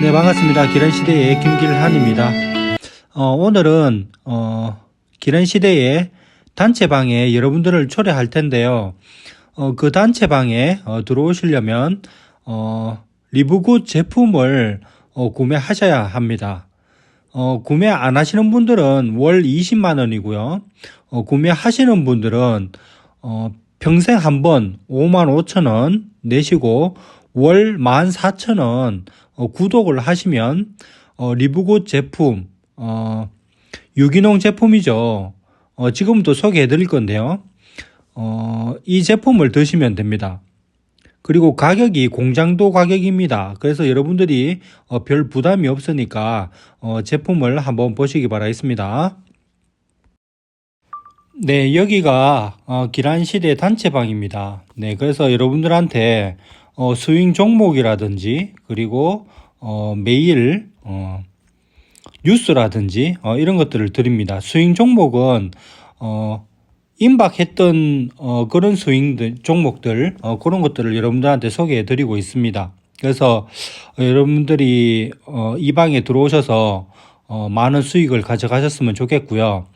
네, 반갑습니다. 기란시대의 김길한입니다. 어, 오늘은, 어, 기란시대의 단체방에 여러분들을 초대할 텐데요. 어, 그 단체방에 어, 들어오시려면, 어, 리브굿 제품을 어, 구매하셔야 합니다. 어, 구매 안 하시는 분들은 월 20만원이고요. 어, 구매하시는 분들은, 어, 평생 한 번 5만 5천 원 내시고 월 14,000원 어, 구독을 하시면 어, 리브굿 제품 어, 유기농 제품이죠. 어, 지금부터 소개해 드릴 건데요. 어, 이 제품을 드시면 됩니다. 그리고 가격이 공장도 가격입니다. 그래서 여러분들이 어, 별 부담이 없으니까 어, 제품을 한번 보시기 바라겠습니다. 네, 여기가 어, 기란시대 단체방입니다. 네, 그래서 여러분들한테 어, 스윙 종목이라든지 그리고 어, 매일 어, 뉴스라든지 어, 이런 것들을 드립니다. 스윙 종목은 어, 임박했던 어, 그런 스윙 종목들 어, 그런 것들을 여러분들한테 소개해 드리고 있습니다. 그래서 어, 여러분들이 어, 이 방에 들어오셔서 어, 많은 수익을 가져가셨으면 좋겠고요.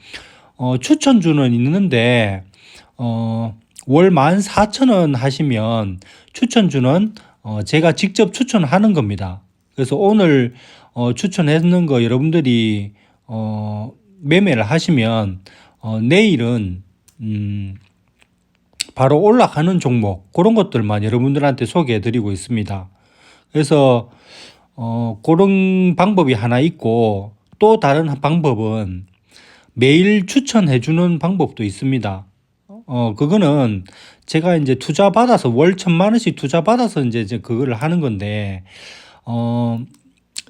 어, 추천주는 있는데 어, 월 14,000원 하시면 추천주는 어, 제가 직접 추천하는 겁니다. 그래서 오늘 어, 추천했는 거 여러분들이 어, 매매를 하시면 어, 내일은 음, 바로 올라가는 종목 그런 것들만 여러분들한테 소개해 드리고 있습니다. 그래서 어, 그런 방법이 하나 있고 또 다른 방법은 매일 추천해 주는 방법도 있습니다. 어, 그거는 제가 이제 투자 받아서 월 천만 원씩 투자 받아서 이제, 이제 그거를 하는 건데, 어,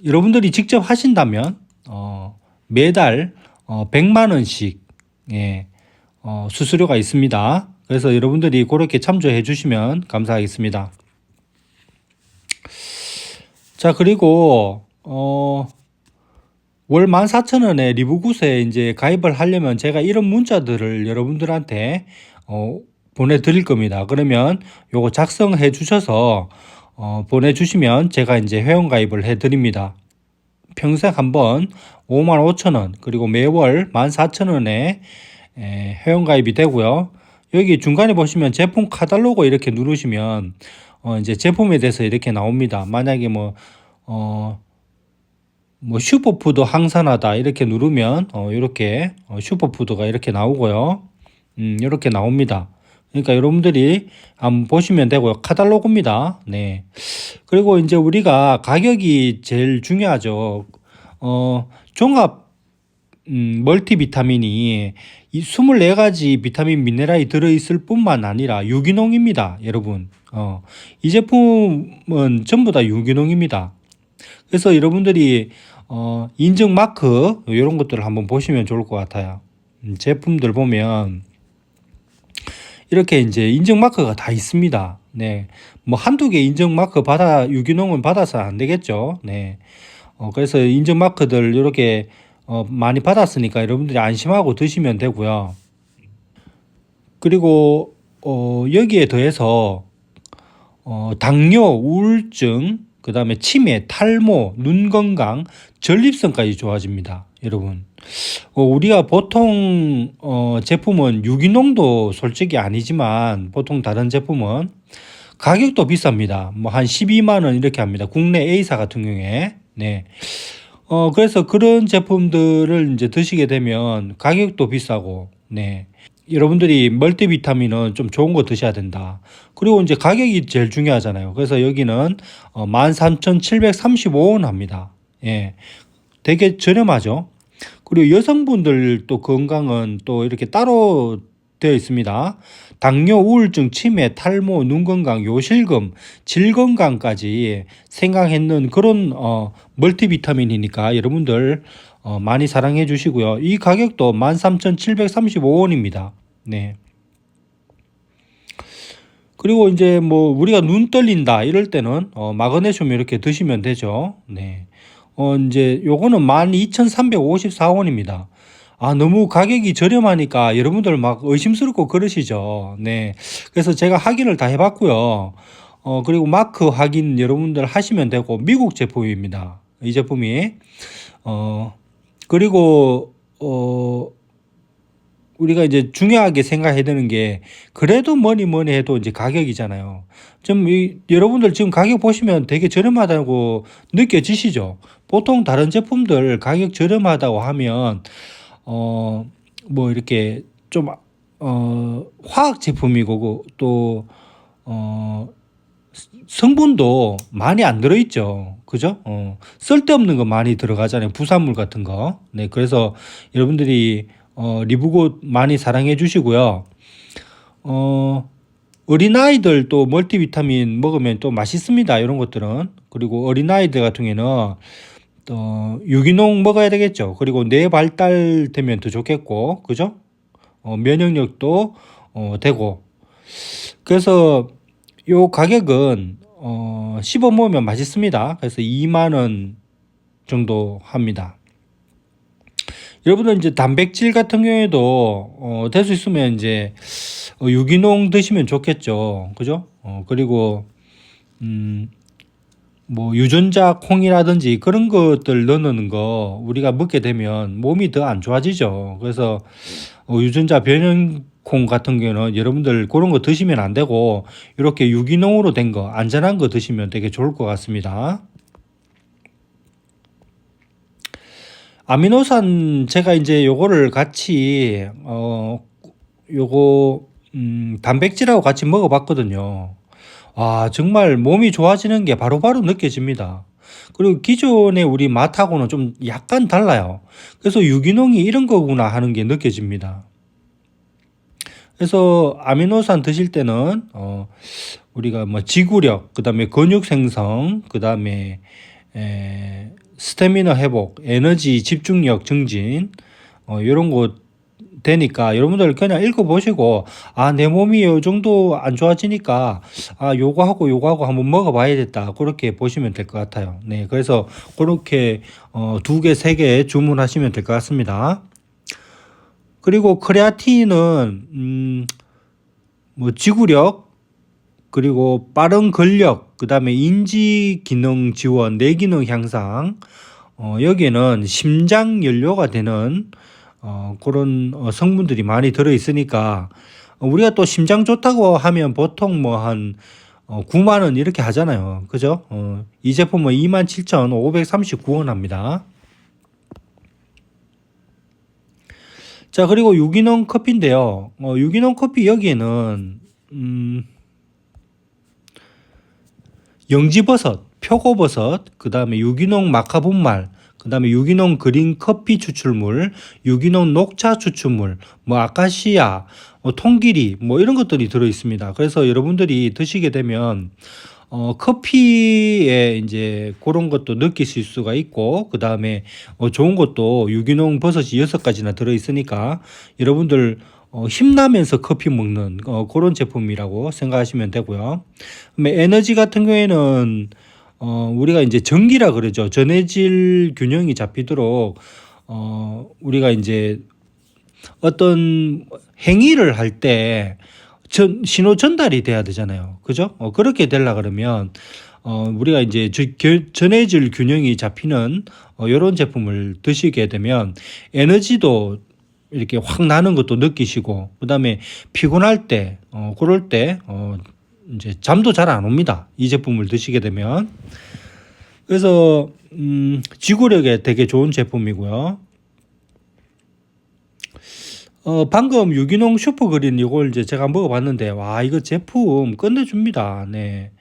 여러분들이 직접 하신다면, 어, 매달, 어, 100만 원씩, 예, 어, 수수료가 있습니다. 그래서 여러분들이 그렇게 참조해 주시면 감사하겠습니다. 자, 그리고, 어, 월 14,000원에 리브굿에 이제 가입을 하려면 제가 이런 문자들을 여러분들한테 어, 보내드릴 겁니다. 그러면 요거 작성해 주셔서 어, 보내주시면 제가 이제 회원 가입을 해드립니다. 평생 한번 5만 5천 원 그리고 매월 14,000원에 회원 가입이 되고요. 여기 중간에 보시면 제품 카탈로그 이렇게 누르시면 어, 이제 제품에 대해서 이렇게 나옵니다. 만약에 뭐 어, 뭐 슈퍼푸드 항산화다 이렇게 누르면 어 이렇게 어 슈퍼푸드가 이렇게 나오고요. 음 이렇게 나옵니다. 그러니까 여러분들이 한번 보시면 되고요. 카탈로그입니다. 네. 그리고 이제 우리가 가격이 제일 중요하죠. 어 종합 음, 멀티비타민이 이 24가지 비타민 미네랄이 들어있을 뿐만 아니라 유기농입니다. 여러분. 어, 이 제품은 전부 다 유기농입니다. 그래서 여러분들이 어, 인증 마크 이런 것들을 한번 보시면 좋을 것 같아요. 음, 제품들 보면 이렇게 이제 인증 마크가 다 있습니다. 네. 뭐 한두 개 인증 마크 받아 유기농은 받아서 안 되겠죠. 네. 어, 그래서 인증 마크들 이렇게 어, 많이 받았으니까 여러분들이 안심하고 드시면 되고요. 그리고 어, 여기에 더해서 어, 당뇨, 우울증, 그 다음에 치매, 탈모, 눈 건강, 전립선까지 좋아집니다. 여러분. 어, 우리가 보통, 어, 제품은 유기농도 솔직히 아니지만, 보통 다른 제품은 가격도 비쌉니다. 뭐 한 12만원 이렇게 합니다. 국내 A사 같은 경우에. 네. 어, 그래서 그런 제품들을 이제 드시게 되면 가격도 비싸고, 네. 여러분들이 멀티비타민은 좀 좋은 거 드셔야 된다. 그리고 이제 가격이 제일 중요하잖아요. 그래서 여기는 어, 13,735원 합니다. 예. 되게 저렴하죠. 그리고 여성분들 또 건강은 또 이렇게 따로 되어 있습니다. 당뇨, 우울증, 치매, 탈모, 눈 건강, 요실금, 질 건강까지 생각했는 그런 어, 멀티비타민이니까 여러분들 어, 많이 사랑해 주시고요. 이 가격도 13,735원입니다. 네. 그리고 이제 뭐 우리가 눈 떨린다 이럴 때는 어, 마그네슘 이렇게 드시면 되죠. 네. 어, 이제 요거는 12,354원입니다. 아, 너무 가격이 저렴하니까 여러분들 막 의심스럽고 그러시죠. 네. 그래서 제가 확인을 다 해봤고요. 어, 그리고 마크 확인 여러분들 하시면 되고, 미국 제품입니다. 이 제품이. 어, 그리고, 어, 우리가 이제 중요하게 생각해야 되는 게, 그래도 뭐니 뭐니 해도 이제 가격이잖아요. 좀, 이, 여러분들 지금 가격 보시면 되게 저렴하다고 느껴지시죠? 보통 다른 제품들 가격 저렴하다고 하면, 어, 뭐 이렇게 좀, 어, 화학 제품이고, 또, 어, 성분도 많이 안 들어있죠. 그죠? 어, 쓸데없는 거 많이 들어가잖아요. 부산물 같은 거. 네, 그래서 여러분들이, 어, 리브고 많이 사랑해 주시고요. 어, 어린아이들 또 멀티비타민 먹으면 또 맛있습니다. 이런 것들은. 그리고 어린아이들 같은 경우에는 또 유기농 먹어야 되겠죠. 그리고 뇌 발달되면 더 좋겠고, 그죠? 어, 면역력도 어, 되고. 그래서 요 가격은 어, 씹어 먹으면 맛있습니다. 그래서 2만 원 정도 합니다. 여러분들 이제 단백질 같은 경우에도 어, 될 수 있으면 이제 어, 유기농 드시면 좋겠죠. 그죠? 어, 그리고 음, 뭐 유전자 콩이라든지 그런 것들 넣는 거 우리가 먹게 되면 몸이 더 안 좋아지죠. 그래서 어, 유전자 변형 콩 같은 경우는 여러분들 그런 거 드시면 안 되고 이렇게 유기농으로 된 거 안전한 거 드시면 되게 좋을 것 같습니다. 아미노산 제가 이제 요거를 같이 어 요거 음 단백질하고 같이 먹어 봤거든요. 아 정말 몸이 좋아지는 게 바로 바로 느껴집니다. 그리고 기존의 우리 맛하고는 좀 약간 달라요. 그래서 유기농이 이런 거구나 하는 게 느껴집니다. 그래서 아미노산 드실 때는 어 우리가 뭐 지구력, 그다음에 근육 생성, 그다음에 에 스태미너 회복, 에너지 집중력 증진 어 요런 거 되니까 여러분들 그냥 읽어 보시고 아 내 몸이 요 정도 안 좋아지니까 아 요거 하고 요거 하고 한번 먹어 봐야겠다. 그렇게 보시면 될 것 같아요. 네. 그래서 그렇게 어 두 개, 세개 주문하시면 될 것 같습니다. 그리고 크레아틴은 음, 뭐 지구력 그리고 빠른 근력 그 다음에 인지 기능 지원 뇌 기능 향상 어, 여기에는 심장 연료가 되는 어, 그런 어, 성분들이 많이 들어 있으니까 어, 우리가 또 심장 좋다고 하면 보통 뭐한 어, 9만 원 이렇게 하잖아요. 그죠? 어, 이 제품은 27,539원 합니다. 자, 그리고 유기농 커피인데요. 어, 유기농 커피 여기에는, 음, 영지버섯, 표고버섯, 그 다음에 유기농 마카 분말, 그 다음에 유기농 그린 커피 추출물, 유기농 녹차 추출물, 뭐 아카시아, 뭐 통기리, 뭐 이런 것들이 들어 있습니다. 그래서 여러분들이 드시게 되면, 어, 커피에 이제 그런 것도 느끼실 수가 있고, 그 다음에 어, 좋은 것도 유기농 버섯이 여섯 가지나 들어 있으니까 여러분들 어, 힘나면서 커피 먹는 어, 그런 제품이라고 생각하시면 되고요. 그다음에 에너지 같은 경우에는 어, 우리가 이제 전기라 그러죠. 전해질 균형이 잡히도록 어, 우리가 이제 어떤 행위를 할때 전, 신호 전달이 돼야 되잖아요. 그죠? 어, 그렇게 되려 그러면 어, 우리가 이제 전해질 균형이 잡히는 어, 이런 제품을 드시게 되면 에너지도 이렇게 확 나는 것도 느끼시고 그다음에 피곤할 때 어, 그럴 때 어, 이제 잠도 잘 안 옵니다. 이 제품을 드시게 되면 그래서 음, 지구력에 되게 좋은 제품이고요. 어, 방금 유기농 슈퍼그린 이걸 이제 제가 먹어봤는데, 와, 이거 제품 끝내줍니다. 네.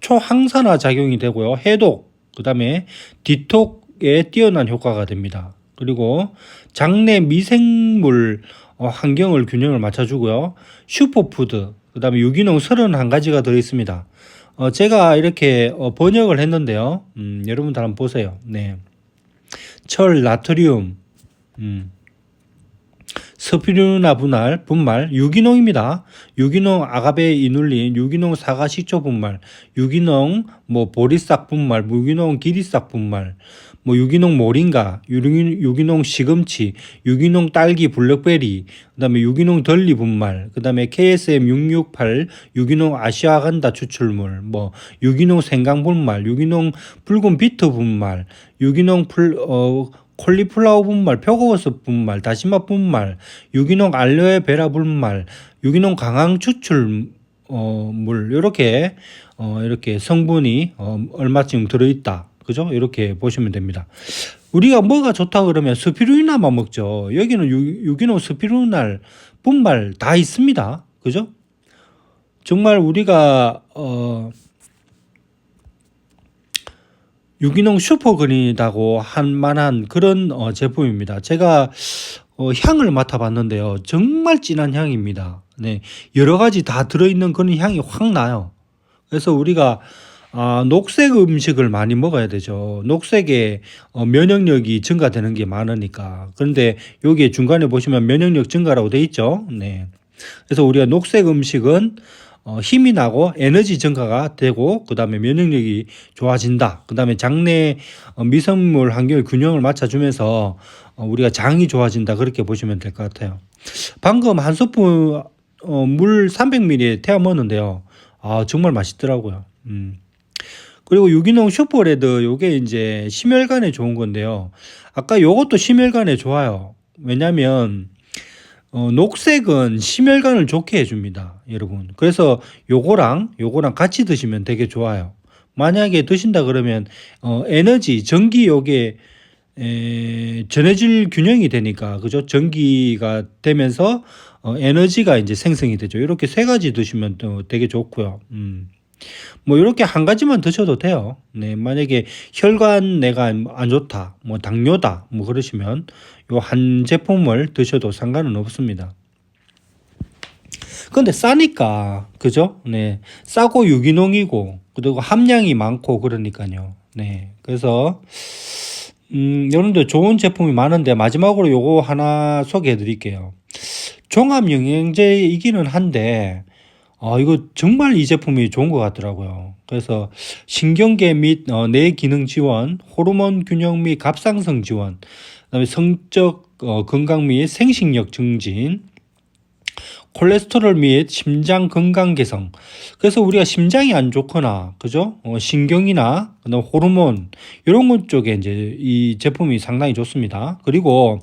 초항산화 작용이 되고요. 해독, 그 다음에 디톡에 뛰어난 효과가 됩니다. 그리고 장내 미생물 어, 환경을 균형을 맞춰주고요. 슈퍼푸드, 그 다음에 유기농 31가지가 들어있습니다. 어, 제가 이렇게 어, 번역을 했는데요. 음, 여러분들 한번 보세요. 네. 철, 나트륨, 음. 스피루나 분할, 분말, 유기농입니다. 유기농 아가베 이눌린, 유기농 사과 식초 분말, 유기농 뭐 보리싹 분말, 유기농 기리싹 분말, 뭐 유기농 모링가, 유기- 유기농 시금치, 유기농 딸기 블랙베리, 그다음에 유기농 덜리 분말, 그다음에 KSM 668 유기농 아시아 간다 추출물, 뭐 유기농 생강 분말, 유기농 붉은 비트 분말, 유기농 풀 어, 콜리플라워 분말, 표고버섯 분말, 다시마 분말, 유기농 알로에 베라 분말, 유기농 강황 추출 어, 물 이렇게 어, 이렇게 성분이 어, 얼마쯤 들어있다. 그죠? 이렇게 보시면 됩니다. 우리가 뭐가 좋다 그러면 스피루리나만 먹죠. 여기는 유, 유기농 스피루날 분말 다 있습니다. 그죠? 정말 우리가 어 유기농 슈퍼그린이라고 한 만한 그런 어, 제품입니다. 제가 어, 향을 맡아봤는데요. 정말 진한 향입니다. 네, 여러 가지 다 들어있는 그런 향이 확 나요. 그래서 우리가 아, 녹색 음식을 많이 먹어야 되죠. 녹색에 어, 면역력이 증가되는 게 많으니까. 그런데 여기 중간에 보시면 면역력 증가라고 돼 있죠. 네. 그래서 우리가 녹색 음식은 어, 힘이 나고 에너지 증가가 되고 그 다음에 면역력이 좋아진다. 그 다음에 장내 어, 미생물 환경의 균형을 맞춰주면서 어, 우리가 장이 좋아진다. 그렇게 보시면 될 것 같아요. 방금 한 스푼 어, 물 300ml 태워 먹었는데요. 아 정말 맛있더라고요. 음. 그리고 유기농 슈퍼레드 요게 이제 심혈관에 좋은 건데요. 아까 요것도 심혈관에 좋아요. 왜냐면 어, 녹색은 심혈관을 좋게 해줍니다, 여러분. 그래서 요거랑 요거랑 같이 드시면 되게 좋아요. 만약에 드신다 그러면 어, 에너지, 전기 요게 에, 전해질 균형이 되니까 그죠? 전기가 되면서 어, 에너지가 이제 생성이 되죠. 이렇게 세 가지 드시면 또 되게 좋고요. 음. 뭐 이렇게 한 가지만 드셔도 돼요. 네, 만약에 혈관 내가 안 좋다, 뭐 당뇨다, 뭐 그러시면 요 한 제품을 드셔도 상관은 없습니다. 근데 싸니까 그죠? 네, 싸고 유기농이고 그리고 함량이 많고 그러니까요. 네, 그래서 음, 여러분들 좋은 제품이 많은데 마지막으로 요거 하나 소개해 드릴게요. 종합 영양제이기는 한데 아, 이거 정말 이 제품이 좋은 것 같더라고요. 그래서 신경계 및 어, 뇌 기능 지원, 호르몬 균형 및 갑상선 지원, 그다음에 성적 어, 건강 및 생식력 증진, 콜레스테롤 및 심장 건강 개선. 그래서 우리가 심장이 안 좋거나, 그죠? 어, 신경이나 호르몬 이런 것 쪽에 이제 이 제품이 상당히 좋습니다. 그리고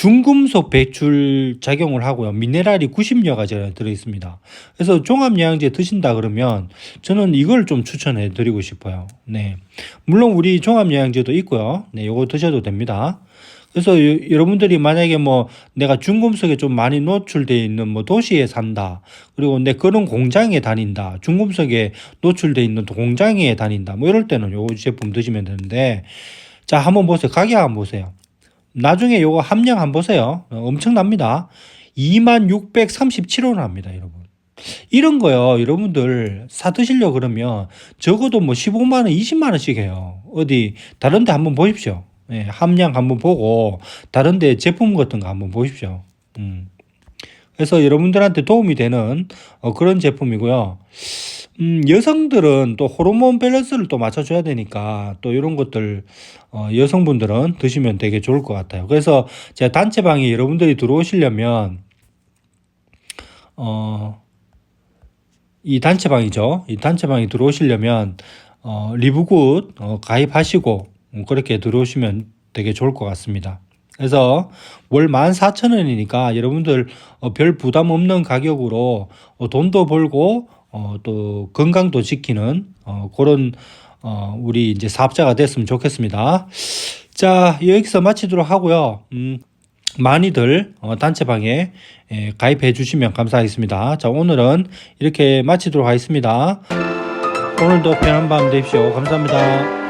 중금속 배출 작용을 하고요. 미네랄이 90여 가지가 들어 있습니다. 그래서 종합 영양제 드신다 그러면 저는 이걸 좀 추천해 드리고 싶어요. 네. 물론 우리 종합 영양제도 있고요. 네, 요거 드셔도 됩니다. 그래서 여- 여러분들이 만약에 뭐 내가 중금속에 좀 많이 노출돼 있는 뭐 도시에 산다. 그리고 내 그런 공장에 다닌다. 중금속에 노출돼 있는 또 공장에 다닌다. 뭐 이럴 때는 요 제품 드시면 되는데 자, 한번 보세요. 가격 한번 보세요. 나중에 요거 함량 한번 보세요. 어, 엄청납니다. 2637원 합니다, 여러분. 이런 거요, 여러분들 사 드시려 그러면 적어도 뭐 15만 원, 20만 원씩 해요. 어디 다른 데 한번 보십시오. 예, 함량 한번 보고 다른 데 제품 같은 거 한번 보십시오. 음. 그래서 여러분들한테 도움이 되는 어, 그런 제품이고요. 음, 여성들은 또 호르몬 밸런스를 또 맞춰줘야 되니까 또 이런 것들 어, 여성분들은 드시면 되게 좋을 것 같아요. 그래서 제가 단체방에 여러분들이 들어오시려면 어, 이 단체방이죠. 이 단체방에 들어오시려면 어, 리브굿 어, 가입하시고 음, 그렇게 들어오시면 되게 좋을 것 같습니다. 그래서 월 14,000원이니까 여러분들 어, 별 부담 없는 가격으로 어, 돈도 벌고 어, 또 건강도 지키는 어, 그런 어, 우리 이제 사업자가 됐으면 좋겠습니다. 자, 여기서 마치도록 하고요. 음, 많이들 어, 단체방에 예, 가입해 주시면 감사하겠습니다. 자, 오늘은 이렇게 마치도록 하겠습니다. 오늘도 편한 밤 되십시오. 감사합니다.